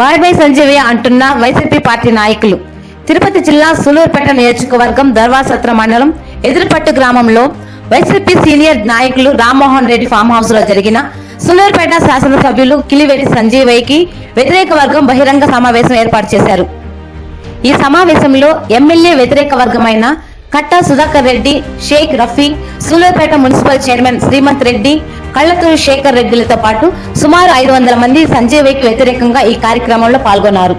Bye bye Sanjeevaiah అంటున్న YCP party నాయకులు. తిరుపతి జిల్లా సులూరుపేట నియోజకవర్గం దర్వాసత్ర మండలం ఎదురుపట్టు గ్రామంలో వైసీపీ సీనియర్ నాయకులు రామ్మోహన్ రెడ్డి ఫామ్ హౌస్లో జరిగిన సులూరుపేట శాసనసభ్యులు కిలివేటి సంజీవయ్యకి వ్యతిరేక వర్గం బహిరంగ సమావేశం ఏర్పాటు చేశారు. ఈ సమావేశంలో ఎమ్మెల్యే వ్యతిరేక వర్గమైన కట్టా సుధాకర్ రెడ్డి షేక్ రఫీ సూలూరుపేట మున్సిపల్ చైర్మన్ శ్రీమంత్ రెడ్డి కళ్ళతూరు శేఖర్ రెడ్డిలతో పాటు సుమారు ఐదు వందల మంది సంజీవయ్యకి వ్యతిరేకంగా ఈ కార్యక్రమంలో పాల్గొన్నారు.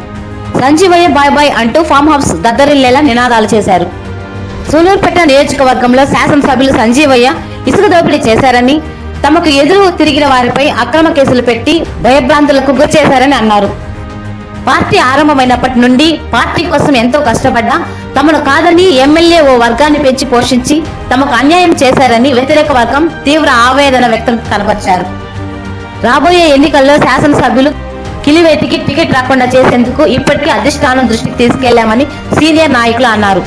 సంజీవయ్య బాయ్ బాయ్ అంటూ ఫామ్ హౌస్ దద్దరిల్లేలా నినాదాలు చేశారు. సూలూరుపేట నియోజకవర్గంలో శాసనసభ్యులు సంజీవయ్య ఇసుక దోపిడీ చేశారని తమకు ఎదురు తిరిగిన వారిపై అక్రమ కేసులు పెట్టి భయభ్రాంతులకు గురి చేశారని అన్నారు. పార్టీ ఆరంభమైనప్పటి నుండి పార్టీ కోసం ఎంతో కష్టపడ్డా తమను కాదని ఎమ్మెల్యే ఓ వర్గాన్ని పెంచి పోషించి తమకు అన్యాయం చేశారని వ్యతిరేక వర్గం తీవ్ర ఆవేదన వ్యక్తం కనపరిచారు. రాబోయే ఎన్నికల్లో శాసనసభ్యులు కిలివేటికి టికెట్ రాకుండా చేసేందుకు ఇప్పటికీ అధిష్టానం దృష్టికి తీసుకెళ్ళామని సీనియర్ నాయకులు అన్నారు.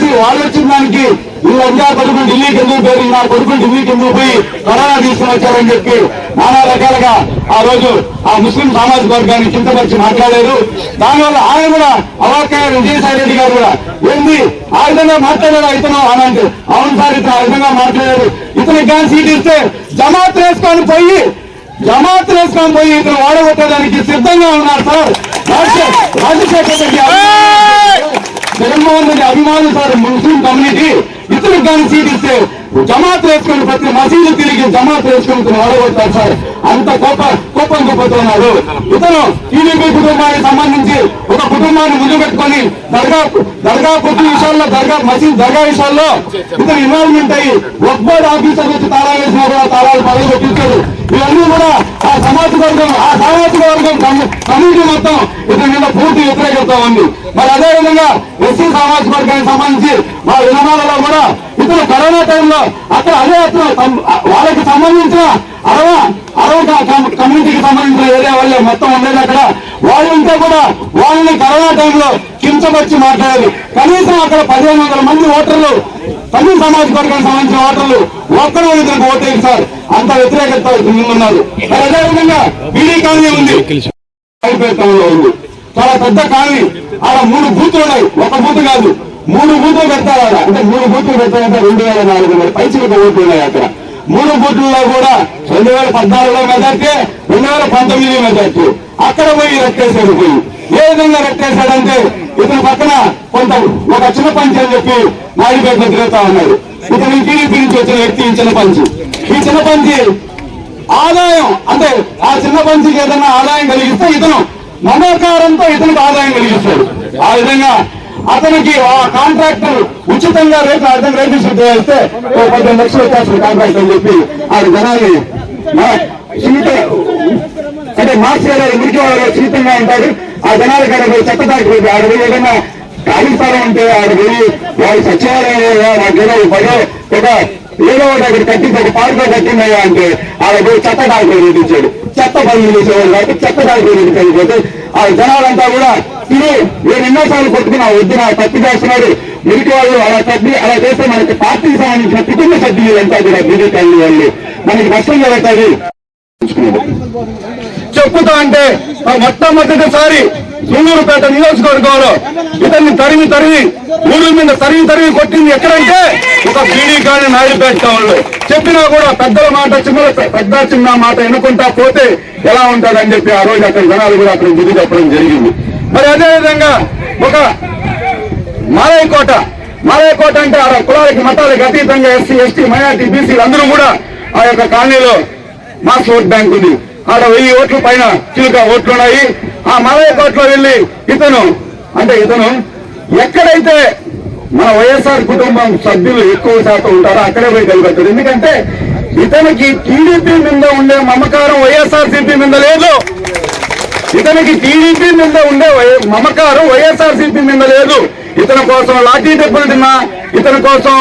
చేసి వేసి వాళ్ళు వచ్చిన దానికి వీళ్ళంతా కొడుకులు ఢిల్లీకి ఎందుకు పోయి నా కొడుకులు ఢిల్లీకి ఎందుకు పోయి కరోనా తీసుకుని వచ్చారని చెప్పి నానా రకాలుగా ఆ రోజు ఆ ముస్లిం సామాజిక వర్గాన్ని చింతపరిచి మాట్లాడారు. దానివల్ల ఆయన కూడా అవాక్కయ్య విజయసాయి రెడ్డి గారు కూడా ఏంది? ఆ విధంగా మాట్లాడారు ఇతను? అని అంటే అవును సార్ ఇతను ఆ విధంగా మాట్లాడారు ఇతనికి కానీ సీట్ ఇస్తే జమాత్ వేసుకొని పోయి జమాత్ వేసుకొని పోయి ఇతను వాడగొట్టడానికి సిద్ధంగా ఉన్నారు సార్. రాజశేఖర్ రాజశేఖర్ రెడ్డి జగన్మోహన్ రెడ్డి అభిమానులు సార్ ముస్లిం కమ్యూనిటీ. ఇతరులకు కానీ సీట్ ఇస్తే జమాత్ వేసుకుని ప్రతి మసీదు తిరిగి జమాత్ వేసుకుని ఇతను సార్. అంత కోప కోపం చూపుతున్నారు ఇతను టీడీపీ కుటుంబానికి సంబంధించి ఒక కుటుంబాన్ని ముందు పెట్టుకొని దర్గా దర్గా కొద్ది విషయాల్లో దర్గా మసీద్ దర్గా విషయాల్లో ఇతను ఇన్వాల్వ్మెంట్ అయ్యి ఒక్బోర్డ్ ఆఫీసర్ వచ్చి తాళాలు వేసినా కూడా తాళాలు పదవి ఇవన్నీ కూడా ఆ సామాజిక వర్గం ఆ సామాజిక వర్గం కమ్యూ- కమ్యూనిటీ మొత్తం ఇతని మీద పూర్తి వ్యతిరేకత ఉంది. మరి అదేవిధంగా ఎస్సీ సామాజిక వర్గానికి సంబంధించి మా విధానాలలో కూడా అప్పుడు కరోనా టైంలో అక్కడ అదే అతను వాళ్ళకి సంబంధించిన అరవా అరవ కమ్యూనిటీకి సంబంధించిన ఏరియా వాళ్ళే మొత్తం ఉండేది అక్కడ. వాళ్ళు ఉంటే కూడా వాళ్ళని కరోనా టైంలో కించపరిచి మాట్లాడారు. కనీసం అక్కడ పదిహేను వందల మంది ఓటర్లు తమిళ సమాజ వర్గానికి సంబంధించిన ఓటర్లు ఒక్కరూ ఇద్దరికి ఓటేది సార్. అంత వ్యతిరేకత ముందున్నారు. మరి అదేవిధంగా బీడీ కాలనీ ఉంది. ఉంది. చాలా పెద్ద కాలనీ అలా మూడు బూతులు ఉన్నాయి. ఒక బూత్ కాదు. మూడు బూతులు పెడతారు అంటే మూడు బూతులు పెట్టాలంటే రెండు వేల నాలుగు వందల పైసలకు ఓట్లు ఉన్నాయి అక్కడ మూడు బూట్లలో కూడా రెండు వేల పద్నాలుగులో మెజార్టీ రెండు వేల పంతొమ్మిది మెజార్టీ. అక్కడ పోయి రెట్టేశాడు పోయి. ఏ విధంగా రెట్టేశాడంటే ఇతని పక్కన కొంత ఒక చిన్న పంచి అని చెప్పి నాయుడుపేట తిరుగుతా ఉన్నాడు. ఇతను టీడీపీ నుంచి వచ్చిన వ్యక్తి ఈ చిన్న పంచి. ఈ చిన్న పంచి ఆదాయం అంటే ఆ చిన్న పంచికి ఏదైనా ఆదాయం కలిగిస్తే ఇతను మమకారంతో ఇతనికి ఆదాయం కలిగిస్తాడు. ఆ విధంగా అతనికి ఆ కాంట్రాక్ట్ ఉచితంగా రేపు అర్థం రిజిస్టర్ చేస్తే ఓ పద్దెనిమిది లక్షలు వచ్చేస్తుంది కాంట్రాక్ట్ అని చెప్పి ఆ జనాన్ని అంటే మార్క్స్ గారు మురికి వాళ్ళు సున్నితంగా ఉంటాడు ఆ జనాలు కాడ పోయి చెత్త దాటిపోయి ఆడ ఏదైనా ఖాళీ స్థలం ఉంటే ఆడ పోయి వాళ్ళు సచివాలయం మాకేదో పదో ఒక ఏదో ఒకటి అక్కడ కట్టించి ఒక పార్క్ కట్టిందయ్యా అంటే ఆడ పోయి చెత్త దాటిపోయి చూపించాడు చెత్త పనులు చేసేవాళ్ళు కాబట్టి చెత్త దాటిపోయి కలిగిపోతే ఆ జనాలంతా కూడా ఇది నేను ఎన్నోసార్లు కొట్టుకున్నా వద్దు నా తప్పు చేస్తున్నాడు మిగతా వాళ్ళు అలా తప్పి అలా చేస్తే మనకి పార్టీకి సంబంధించిన కుటుంబ సభ్యులంతా కూడా బీజేపీ వాళ్ళు మనకి నష్టం జరుగుతుంది చెప్పుతా అంటే ఆ మొట్టమొదటిసారి సూళ్ళూరుపేట నియోజకవర్గంలో ఇతన్ని తరిమి తరిమి ఊరు మీద తరిమి తరిమి కొట్టింది ఎక్కడంటే ఒక బీడీ కానీ నాయుడుపేట టౌన్లో చెప్పినా కూడా పెద్దల మాట చిన్న పెద్ద చిన్న మాట ఎన్నుకుంటా పోతే ఎలా ఉంటుందని చెప్పి ఆ రోజు అక్కడ జనాలు కూడా అక్కడ దిగి చెప్పడం జరిగింది. మరి అదేవిధంగా ఒక మాలయకోట మాలయకోట అంటే ఆడ కులాలకి మతాలకి అతీతంగా ఎస్సీ ఎస్టీ మైనార్టీ బీసీలు అందరూ కూడా ఆ యొక్క కాలనీలో మాస్ ఓట్ బ్యాంక్ ఉంది. ఆడ వెయ్యి ఓట్ల పైన చిలుక ఓట్లు ఉన్నాయి ఆ మాలయకోటలో వెళ్ళి ఇతను అంటే ఇతను ఎక్కడైతే మన వైఎస్ఆర్ కుటుంబం సభ్యులు ఎక్కువ శాతం ఉంటారో అక్కడే పోయి కలిపెట్టారు ఎందుకంటే ఇతనికి టీడీపీ మీద ఉండే మమకారం వైఎస్ఆర్ సిపి మీద లేదు. ఇతనికి టీడీపీ మీద ఉండే వై- మమకారం వైఎస్ఆర్ సిపి మీద లేదు. ఇతని కోసం లాఠీ దెబ్బలు తిన్నా ఇతని కోసం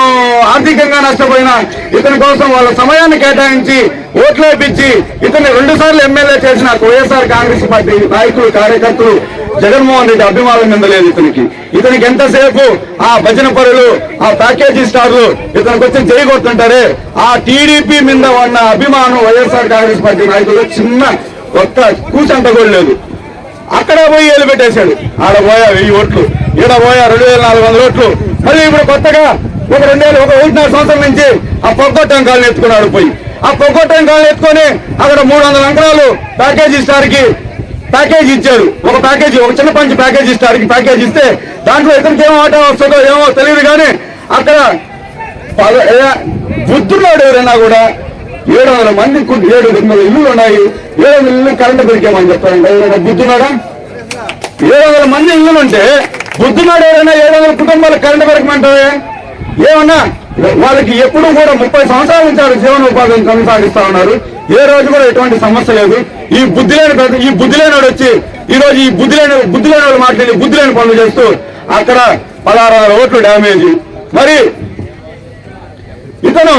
ఆర్థికంగా నష్టపోయినా ఇతని కోసం వాళ్ళ సమయాన్ని కేటాయించి ఓట్లు వేపించి ఇతన్ని రెండు సార్లు ఎమ్మెల్యే చేసిన వైఎస్ఆర్ కాంగ్రెస్ పార్టీ నాయకులు కార్యకర్తలు. జగన్మోహన్ రెడ్డి అభిమానం మీద లేదు ఇతనికి. ఇతనికి ఎంతసేపు ఆ భజన పరులు ఆ ప్యాకేజీ స్టార్లు ఇతనికి వచ్చి చేయగొడుతుంటారే ఆ టీడీపీ మీద ఉన్న అభిమానం వైఎస్ఆర్ కాంగ్రెస్ పార్టీ నాయకులు చిన్న ఒక్క కూచంట కూడా లేదు. అక్కడ పోయి ఏలు పెట్టేశాడు. ఆడ పోయా వెయ్యి ఓట్లు ఈడ పోయా రెండు వేల నాలుగు వందల ఓట్లు. మళ్ళీ ఇప్పుడు కొత్తగా ఒక రెండేళ్ళు ఒక ఒకటిన్నర సంవత్సరం నుంచి ఆ పొగ్గొట్టం కాళ్ళు ఎత్తుకున్నాడు పోయి. ఆ పొగ్గొట్టం కాళ్ళు ఎత్తుకొని అక్కడ మూడు వందల అంకరాలు ప్యాకేజీ స్టార్కి ప్యాకేజ్ ఇచ్చారు ఒక ప్యాకేజీ ఒక చిన్న పంచి ప్యాకేజ్ స్టార్కి ప్యాకేజ్ ఇస్తే దాంట్లో ఇతనికి ఏమో ఆట వస్తుందో ఏమో తెలియదు కానీ అక్కడ పద- ఎవరైనా కూడా ఏడు వందల మంది ఏడు వందల ఇల్లులు ఉన్నాయి. ఏడు వందల ఇల్లు కరెంట్ పెరిగామని చెప్తారండి బుద్ధున్నాడా ఏడు వందల మంది ఇల్లులు ఉంటే బుద్ధున్నాడు ఎవరైనా ఏడు వందల కుటుంబాలు కరెంట్ పెరగమంటావే ఏమన్నా? వాళ్ళకి ఎప్పుడు కూడా ముప్పై సంవత్సరాల నుంచి వారు జీవనోపాధిని కొనసాగిస్తా ఉన్నారు. ఏ రోజు కూడా ఎటువంటి సమస్య లేదు. ఈ బుద్ధి లేని ఈ బుద్ధి లేని వాడు వచ్చి ఈ రోజు ఈ బుద్ధి లేని బుద్ధి లేని వాళ్ళు మాట్లాడి బుద్ధి లేని పనులు చేస్తూ అక్కడ పదహారు వందల ఓట్లు డ్యామేజ్. మరి ఇతను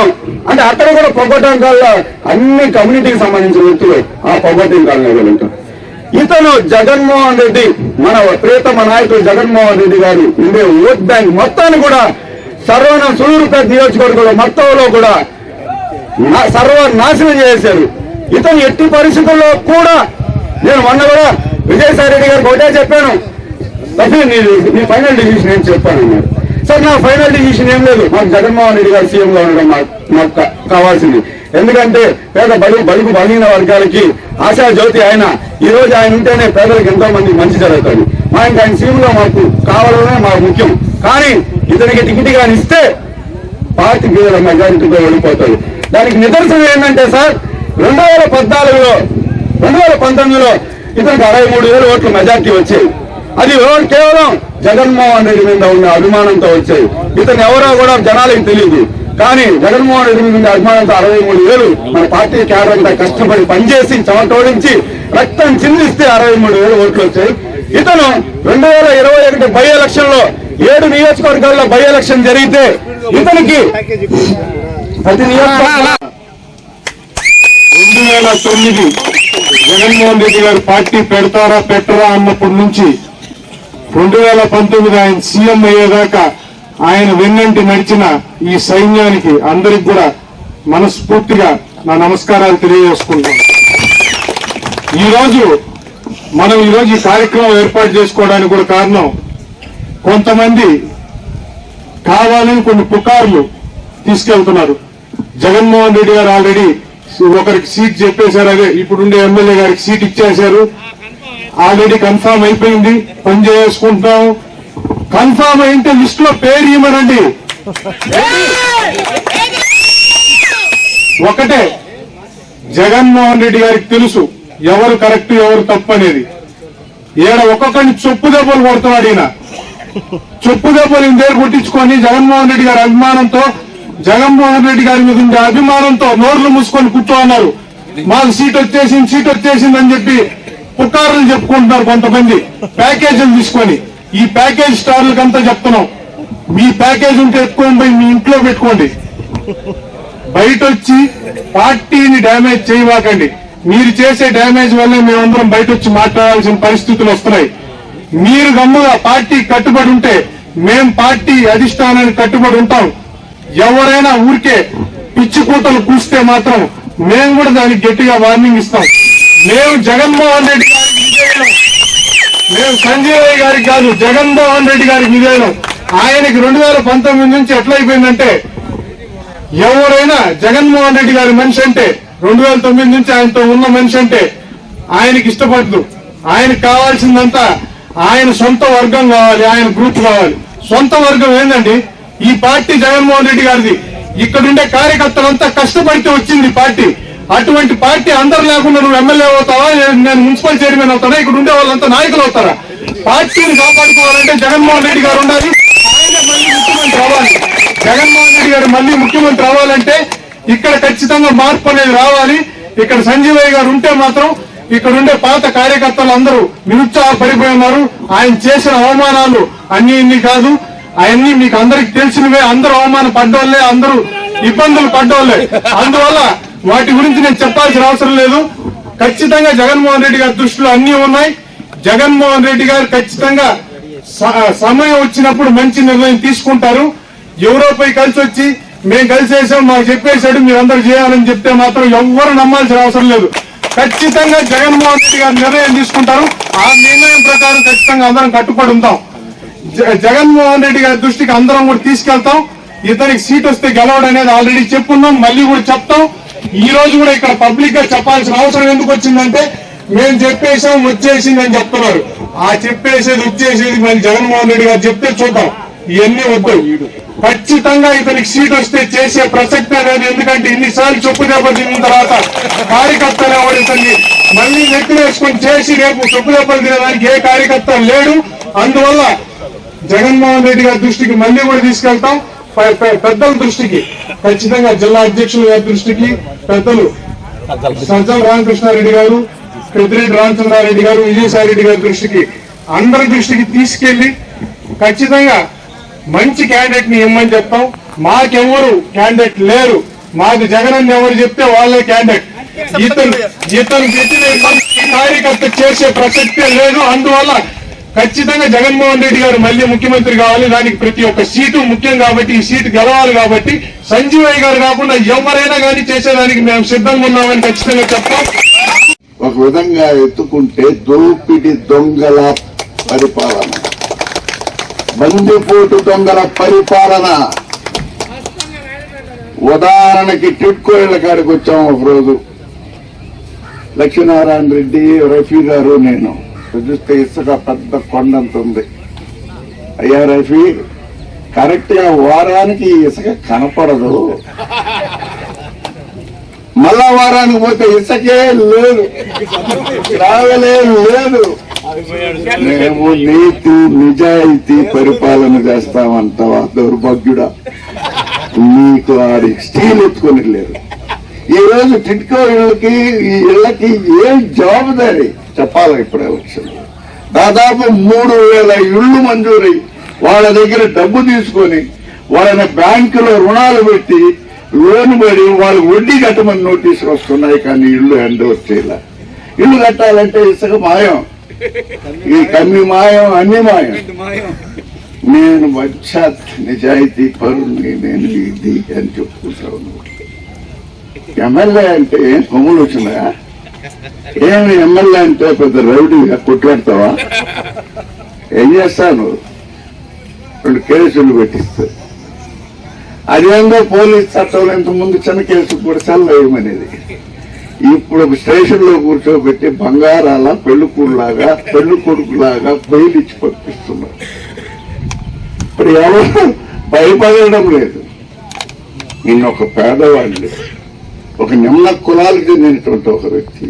అంటే అక్కడ కూడా పొగొట్టం కాళ్ళ అన్ని కమ్యూనిటీకి సంబంధించిన వ్యక్తులు. ఆ పొగొట్టం కాళ్ళలో ఇతను జగన్మోహన్ రెడ్డి మన ప్రియతమ నాయకుడు జగన్మోహన్ రెడ్డి గారు ఉండే ఓట్ బ్యాంక్ మొత్తాన్ని కూడా సర్వన సూర్యుపేట నియోజకవర్గంలో మొత్తంలో కూడా నా- సర్వ నాశనం చేశారు. ఇతను ఎట్టి పరిస్థితుల్లో కూడా నేను మొన్న కూడా విజయసాయి రెడ్డి గారికి ఒకటే చెప్పాను. నీ నీ ఫైనల్ డిసిషన్ ఏం చెప్పాను అన్నారు సార్ నా ఫైనల్ డిసిషన్ ఏం లేదు. మాకు జగన్మోహన్ రెడ్డి గారు సీఎం గా ఉండడం మాకు మాకు కావాల్సింది. ఎందుకంటే పేద బడుగు బడుగు బలహీన వర్గాలకి ఆశా జ్యోతి ఆయన ఈ రోజు ఆయన ఉంటేనే పేదలకు ఎంతో మంది మంచి జరుగుతుంది మా ఇంకా ఆయన సీఎం గా మాకు కావాలనే మాకు ముఖ్యం. కానీ ఇతనికి టికెట్ కానీ ఇస్తే పార్టీ పేద మెజారిటీతో వెళ్ళిపోతుంది దానికి నిదర్శనం ఏంటంటే సార్ రెండు వేల పద్నాలుగులో రెండు వేల పంతొమ్మిదిలో ఇతనికి అరవై మూడు వేల ఓట్ల మెజార్టీ వచ్చాయి అది కేవలం జగన్మోహన్ రెడ్డి మీద ఉన్న అభిమానంతో వచ్చాయి. ఇతను ఎవరో కూడా జనాలకు తెలియదు. కానీ జగన్మోహన్ రెడ్డి మీద అభిమానంతో అరవై మూడు వేలు మన పార్టీ క్యాడర్ అంతా కష్టపడి పనిచేసి చమటోడించి రక్తం చిందిస్తే అరవై మూడు వేలు ఓట్లు వచ్చాయి. ఇతను రెండు వేల ఇరవై ఒకటి బై ఎలక్షన్లో ఏడు నియోజకవర్గాల్లో బై ఎలక్షన్ జరిగితే ఇతనికి ప్రతి నియోజకవర్గ రెండు వేల తొమ్మిది జగన్మోహన్ రెడ్డి గారు పార్టీ పెడతారా పెట్టరా అన్నప్పటి నుంచి రెండు వేల పంతొమ్మిది ఆయన సీఎం అయ్యేదాకా ఆయన వెన్నంటి నడిచిన ఈ సైన్యానికి అందరికి కూడా మనస్ఫూర్తిగా నా నమస్కారాలు తెలియజేసుకుంటాను ఈ రోజు మనం ఈ రోజు ఈ కార్యక్రమం ఏర్పాటు చేసుకోవడానికి కూడా కారణం కొంతమంది కావాలని కొన్ని పుకార్లు తీసుకెళ్తున్నారు. జగన్మోహన్ రెడ్డి గారు ఆల్రెడీ ఒకరికి సీట్ చెప్పేశారు అదే ఇప్పుడుండే ఎమ్మెల్యే గారికి సీట్ ఇచ్చేశారు. ఆల్రెడీ కన్ఫామ్ అయిపోయింది. పని చేసుకుంటున్నాం. కన్ఫామ్ అయితే లిస్ట్లో పేరు ఇవ్వనండి ఒకటే జగన్మోహన్ రెడ్డి గారికి తెలుసు. ఎవరు కరెక్ట్ ఎవరు తప్పు అనేది. ఈడ ఒక్కొక్కరిని చొప్పు దెబ్బలు కొడుతున్నాడు ఈయన. చొప్పు దెబ్బలు ఇందేరు కొట్టించుకొని జగన్మోహన్ రెడ్డి గారి అభిమానంతో జగన్మోహన్ రెడ్డి గారి మీద ఉండే అభిమానంతో నోర్లు మూసుకొని కూర్చో అన్నారు మాకు సీట్ వచ్చేసింది సీట్ వచ్చేసింది అని చెప్పి పుకార్లు చెప్పుకుంటున్నారు కొంతమంది. ప్యాకేజీలు తీసుకొని. ఈ ప్యాకేజ్ స్టార్లకంతా చెప్తున్నాం. మీ ప్యాకేజ్ ఉంటే ఎత్తుకొని పోయి మీ ఇంట్లో పెట్టుకోండి. బయట వచ్చి పార్టీని డ్యామేజ్ చేయవాకండి మీరు చేసే డ్యామేజ్ వల్ల మేమందరం బయట వచ్చి మాట్లాడాల్సిన పరిస్థితులు వస్తున్నాయి. మీరు గమ్ముగా పార్టీ కట్టుబడి ఉంటే మేం పార్టీ అధిష్టానానికి కట్టుబడి ఉంటాం. ఎవరైనా ఊరికే పిచ్చి కూతలు కూస్తే మాత్రం మేము కూడా దానికి గట్టిగా వార్నింగ్ ఇస్తాం. మేము జగన్మోహన్ రెడ్డి గారికి విజయం మేము సంజీవయ్య గారికి కాదు జగన్మోహన్ రెడ్డి గారికి విజయం ఆయనకి రెండు వేల పంతొమ్మిది నుంచి ఎట్లయిపోయిందంటే ఎవరైనా జగన్మోహన్ రెడ్డి గారి మనిషి అంటే రెండు వేల తొమ్మిది నుంచి ఆయనతో ఉన్న మనిషి అంటే ఆయనకి ఇష్టపడదు. ఆయనకు కావాల్సిందంతా ఆయన సొంత వర్గం కావాలి ఆయన గ్రూప్ కావాలి. సొంత వర్గం ఏందండి? ఈ పార్టీ జగన్మోహన్ రెడ్డి గారిది. ఇక్కడుండే కార్యకర్తలంతా కష్టపడితే వచ్చింది పార్టీ. అటువంటి పార్టీ అందరు లేకుండా నువ్వు ఎమ్మెల్యే అవుతావా? నేను- మున్సిపల్ చైర్మన్ అవుతానా? ఇక్కడ ఉండే వాళ్ళంతా నాయకులు అవుతారా? పార్టీని కాపాడుకోవాలంటే జగన్మోహన్ రెడ్డి గారు ఉండాలి. మళ్ళీ ముఖ్యమంత్రి రావాలి జగన్మోహన్ రెడ్డి గారు మళ్ళీ ముఖ్యమంత్రి రావాలంటే ఇక్కడ ఖచ్చితంగా మార్పు అనేది రావాలి. ఇక్కడ సంజీవయ్య గారు ఉంటే మాత్రం ఇక్కడ ఉండే పాత కార్యకర్తలు అందరూ నిరుత్సాహపడిపోయి ఉన్నారు. ఆయన చేసిన అవమానాలు అన్ని ఇన్ని కాదు. అవన్నీ మీకు అందరికి తెలిసినవే. అందరూ అవమానం పడ్డోళ్ళే అందరూ ఇబ్బందులు పడ్డోళ్ళే అందువల్ల వాటి గురించి నేను చెప్పాల్సిన అవసరం లేదు. ఖచ్చితంగా జగన్మోహన్ రెడ్డి గారి దృష్టిలో అన్ని ఉన్నాయి. జగన్మోహన్ రెడ్డి గారు ఖచ్చితంగా స- సమయం వచ్చినప్పుడు మంచి నిర్ణయం తీసుకుంటారు. ఎవరోపై కలిసి వచ్చి మేము కలిసేసాం మాకు చెప్పేశాడు మీరందరూ చేయాలని చెప్తే మాత్రం ఎవ్వరు నమ్మాల్సిన అవసరం లేదు. ఖచ్చితంగా జగన్మోహన్ రెడ్డి గారు నిర్ణయం తీసుకుంటారు. ఆ నిర్ణయం ప్రకారం ఖచ్చితంగా అందరం కట్టుబడి ఉంటాం. జ- జగన్మోహన్ రెడ్డి గారి దృష్టికి అందరం కూడా తీసుకెళ్తాం. ఇతనికి సీట్ వస్తే గెలవడం అనేది ఆల్రెడీ చెప్పున్నాం. మళ్ళీ కూడా చెప్తాం. ఈ రోజు కూడా ఇక్కడ పబ్లిక్గా చెప్పాల్సిన అవసరం ఎందుకు వచ్చిందంటే మేము చెప్పేసాం వచ్చేసింది అని చెప్తున్నారు. ఆ చెప్పేసేది వచ్చేసేది మరి జగన్మోహన్ రెడ్డి గారు చెప్తే చూద్దాం. ఇవన్నీ వద్దు. ఖచ్చితంగా ఇతనికి సీట్ వస్తే చేసే ప్రసక్తే లేదు. ఎందుకంటే ఇన్నిసార్లు చెప్పు దెబ్బ తిన్న తర్వాత కార్యకర్తలు ఎవరు ఇతన్ని మళ్ళీ నెత్తి వేసుకొని చేసి రేపు చెప్పు దెబ్బలు తినడానికి ఏ కార్యకర్త లేడు అందువల్ల జగన్మోహన్ రెడ్డి గారి దృష్టికి మళ్ళీ కూడా తీసుకెళ్తాం. పెద్దల దృష్టికి ఖచ్చితంగా జిల్లా అధ్యక్షుల గారి దృష్టికి పెద్దలు సజ్జల రామకృష్ణారెడ్డి గారు పెద్దిరెడ్డి రామచంద్రారెడ్డి గారు విజయసాయిరెడ్డి గారి దృష్టికి అందరి దృష్టికి తీసుకెళ్ళి ఖచ్చితంగా మంచి క్యాండిడేట్ని ఇమ్మని చెప్తాం. మాకెవరు క్యాండిడేట్ లేరు. మాకు జగన్ అని ఎవరు చెప్తే వాళ్ళే క్యాండిడేట్ ఇతను ఇతను వ్యతిరేకం కార్యకర్త చేసే ప్రసక్తే లేదు. అందువల్ల ఖచ్చితంగా జగన్మోహన్ రెడ్డి గారు మళ్ళీ ముఖ్యమంత్రి కావాలి. దానికి ప్రతి ఒక్క సీటు ముఖ్యం కాబట్టి ఈ సీటు గెలవాలి కాబట్టి సంజీవయ్య గారు కాకుండా ఎవరైనా కానీ చేసేదానికి మేము సిద్ధంగా ఉన్నామని ఖచ్చితంగా చెప్తాం. ఒక విధంగా ఎత్తుకుంటే దోపిడి దొంగల పరిపాలన. బందిపోటు దొంగల పరిపాలన. ఉదాహరణకి టిట్కో కాడికి వచ్చాము ఒక రోజు లక్ష్మీనారాయణ రెడ్డి రఫీ గారు నేను. చూస్తే ఇసుక పెద్ద కొండంత ఉంది. అయ్యా రఫీ కరెక్ట్గా వారానికి ఇసుక కనపడదు. మళ్ళా వారానికి పోతే ఇసుకే లేదు. రాగలే లేదు. మేము నీతి నిజాయితీ పరిపాలన చేస్తామంటావా దౌర్భాగ్యుడా? నీకు ఆడి స్టీల్ ఎత్తుకొని లేదు. ఈ రోజు టిట్కో ఇళ్ళకి ఈ ఇళ్ళకి ఏం జవాబుదారీ? చెప్పాలి ఇప్పుడు ఎలక్షన్ దాదాపు మూడు వేల ఇళ్ళు మంజూరై వాళ్ళ దగ్గర డబ్బు తీసుకొని వాళ్ళని బ్యాంకులో రుణాలు పెట్టి లోన్ పడి వాళ్ళు వడ్డీ కట్టమని నోటీసులు వస్తున్నాయి కానీ ఇల్లు హ్యాండ్ ఓవర్ చేయాల ఇల్లు కట్టాలంటే ఇసుక మాయం. ఈ కమ్మి మాయం అన్ని మాయం. నేను వచ్చా నిజాయితీ పరుణ్ణి నేను ఇది అని చెప్పుకుంటాను ఎమ్మెల్యే అంటే ఏం కొమ్ములు వచ్చినాయా? ఏమి ఎమ్మెల్యే అంటే పెద్ద రౌడీగా కొట్లాడతావా ఏం చేస్తాను? రెండు కేసులు పెట్టిస్తారు అదేందో పోలీస్ చట్టంలో ఇంతకుముందు చిన్న కేసు కూడా సెల్ ఇప్పుడు స్టేషన్లో కూర్చోబెట్టి బంగారాల పెళ్ళి కూడులాగా పెళ్ళి కొడుకులాగా బయలు ఇచ్చి పంపిస్తున్నారు. ఇప్పుడు ఎవరు? భయపడడం లేదు. నేను ఒక పేదవాడిని ఒక నిమ్న కులాలకు చెందినటువంటి ఒక వ్యక్తి.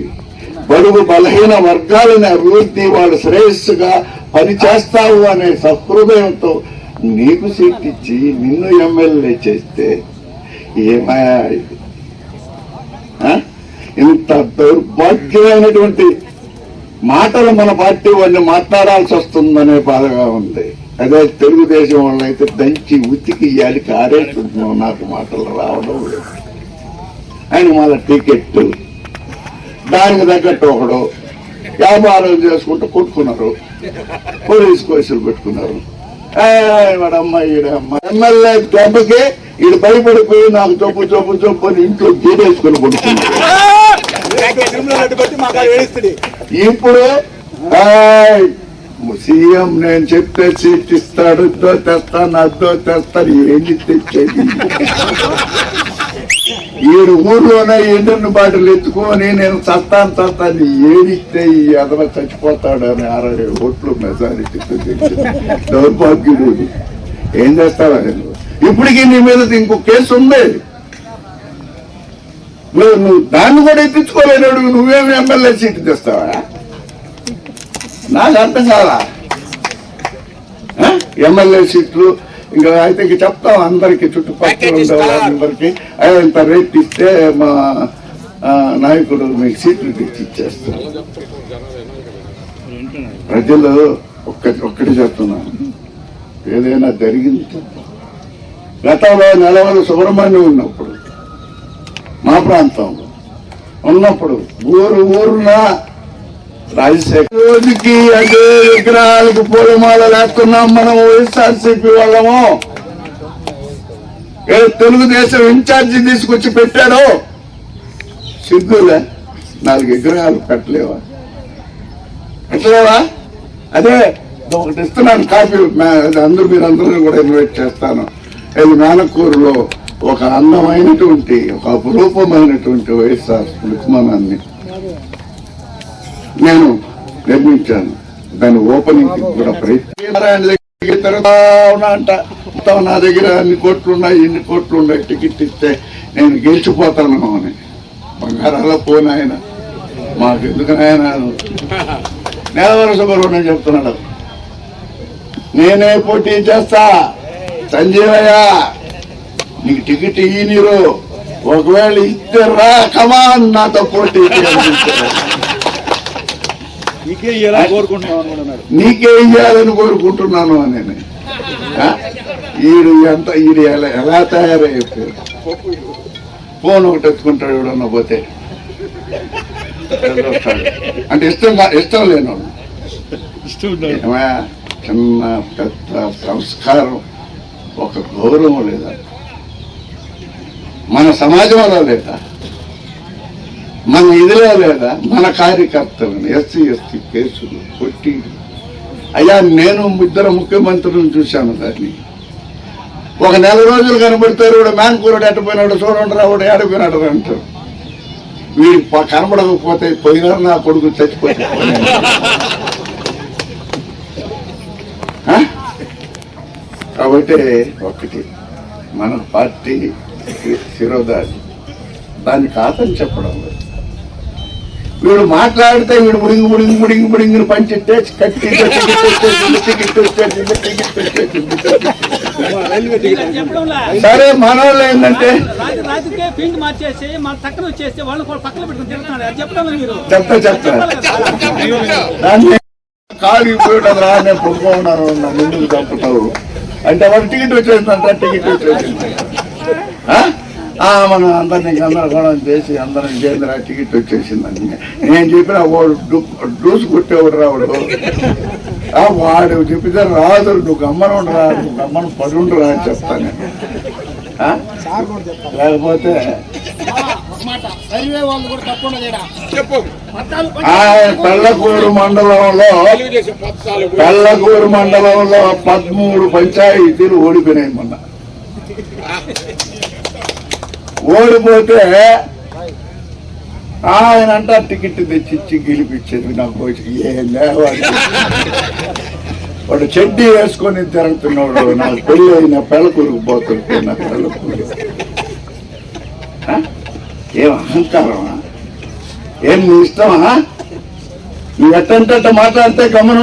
బడుగు బలహీన వర్గాలని అభివృద్ధి వాళ్ళు శ్రేయస్సుగా పని చేస్తావు అనే సహృదయంతో నీకు సీట్ ఇచ్చి నిన్ను ఎమ్మెల్యే చేస్తే ఏమయ్యా ఇంత దౌర్భాగ్యమైనటువంటి మాటలు మన పార్టీ వాడిని మాట్లాడాల్సి వస్తుందనే బాధగా ఉంది. అదే తెలుగుదేశం వాళ్ళైతే దంచి ఉతికి ఇయ్యాలి కారేస్తున్నాం నాకు మాటలు రావడం లేదు. ఆయన మళ్ళీ టికెట్ దానికి తగ్గట్టు ఒకడు వ్యాపారం చేసుకుంటూ కొట్టుకున్నారు. పోలీస్ కేసులు పెట్టుకున్నారు. వాడమ్మ ఈడమ్మ ఎమ్మెల్యే దెబ్బకి ఈడు భయపడిపోయి నాకు చొప్పు చొప్పు చొప్పు అని ఇంట్లో తీరేసుకుని కొడుకున్నాడు ఇప్పుడు ఆయ్, సీఎం నేను చెప్తే సీట్ ఇస్తాడు తెస్తాను అద్దో తెస్తాను ఏంటి తెచ్చేది? ఏడు ఊర్లోనే ఎండిన బాటలు ఎత్తుకొని నేను చస్తాను చస్తాను. ఏడిస్తే ఈ అదన చచ్చిపోతాడు అని అరవై ఓట్లు మెజారిటీతో దౌర్భాగ్యుడు. ఏం చేస్తావా నేను? ఇప్పటికీ నీ మీద ఇంకో కేసు ఉంది. నువ్వు నువ్వు దాన్ని కూడా ఎత్తించుకోలేనాడు. నువ్వేమి ఎమ్మెల్యే సీటు తెస్తావా? నాకు అర్థం కాదా ఆ? ఎమ్మెల్యే సీట్లు ఇంకా అయితే ఇంక చెప్తాం అందరికి చుట్టుపక్కల ఉండే వాళ్ళందరికీ. ఇంత రేట్ ఇస్తే మా నాయకుడు మీకు సీట్లు తెచ్చి ఇచ్చేస్తారు. ప్రజలు ఒక్క ఒక్కటి చెప్తున్నాను. ఏదైనా జరిగింది గతంలో నెలవల సుబ్రహ్మణ్యం ఉన్నప్పుడు మా ప్రాంతంలో ఉన్నప్పుడు ఊరు ఊరున రాజశేఖర్. రోజుకి అదే విగ్రహాలకు పూలమాల లేకున్నాం మనం వైఎస్ఆర్సీపీ వాళ్ళము. ఏ తెలుగుదేశం ఇన్ఛార్జి తీసుకొచ్చి పెట్టాడు? సిద్ధులే నాలుగు విగ్రహాలు పెట్టలేవా? పెట్టలేవా? అదే ఒకటి ఇస్తున్నాను కాపీ. అందరూ మీరు అందరూ కూడా ఇన్వైట్ చేస్తాను. అది మేనకూరులో ఒక అందమైనటువంటి ఒక అపురూపమైనటువంటి వైఎస్ఆర్ రుక్మనాన్ని నేను నిర్మించాను దాని ఓపెనింగ్ కూడా ప్రయత్నం తిరుగుతా ఉన్నా అంట మొత్తం నా దగ్గర అన్ని కోట్లు ఉన్నాయి ఇన్ని కోట్లు ఉన్నాయి టికెట్ ఇస్తే నేను గెలిచిపోతాను. అని బంగారాల పోను ఆయన మాకు ఎందుకు ఆయన నేలవర సుబ్రహ్మణ్యం చెప్తున్నాడు నేనే పోటీ చేస్తా. సంజీవయ్య నీకు టికెట్ ఇయ్యి నీరు. ఒకవేళ ఇస్తే రా కమాన్ నాతో పోటీ చేయాలి. నీకే ఇయ్యాలని కోరుకుంటున్నాను అని? ఈడు ఎంత ఈడు ఎలా ఎలా తయారైపోయాడు ఫోన్ ఒకటి ఎత్తుకుంటాడు ఎవడన్నా పోతే. అంటే ఇష్టం ఇష్టం ఏమయ్య, చిన్న పెద్ద సంస్కారం ఒక గౌరవం లేదా? మన సమాజంలో లేదా? మన ఇదిలే లేదా? మన కార్యకర్తలను ఎస్సీ ఎస్టీ కేసులు కొట్టి. అయ్యా నేను ఇద్దరు ముఖ్యమంత్రులను చూశాను దాన్ని. ఒక నెల రోజులు కనబడతారు కూడా మ్యాన్కూరుడు ఎట్టపోయినాడు చూడండి రావుడు ఏడపోయినాడు అంటారు. వీడు ప- కనబడకపోతే పోయినారు నా కొడుకు చచ్చిపోతే కాబట్టి ఒకటి మన పార్టీ శిరోధారి. దాన్ని కాదని చెప్పడం లేదు. వీడు మాట్లాడితే వీడు ముడింగి ముడింగి ముడింగి ముడింగిని పంచితే కట్టి సరే మనోళ్ళు ఏంటంటే చెప్తా చెప్తా దాన్ని కాలు పోయడం రా నేను పడుకోన్నాను ముందుకు చంపుతావు అంటే వాడు టికెట్ వచ్చేసిందంట టికెట్ వచ్చేసింది మనం అందరినీ గందరగోళం చేసి అందరం కేంద్ర టికెట్ వచ్చేసిందని నేను చెప్పిన వాడు డూసు కొట్టేవాడు రావుడు వాడు. చెప్పితే రాదు నువ్వు గమ్మన ఉండరా నువ్వు గమ్మన పడుండరా అని చెప్తాను లేకపోతే పెళ్ళకూరు మండలంలో పెళ్ళకూరు మండలంలో పదమూడు పంచాయతీలు ఓడిపోయినాయి మొన్న. ఓడిపోతే ఆయన అంట టికెట్ తెచ్చిచ్చి గెలిపించేది నాకు వచ్చి ఏం లేవాడు. వాడు చెడ్డి వేసుకొని తిరుగుతున్నాడు నాకు పెళ్ళి అయిన పెళ్ళకూరుకు పోతుంటే నా పెళ్ళకూరు ఏం అహంకారమా? ఏం నీ ఇష్టమా? నువ్వు ఎట్టంటే మాట్లాడితే గమనం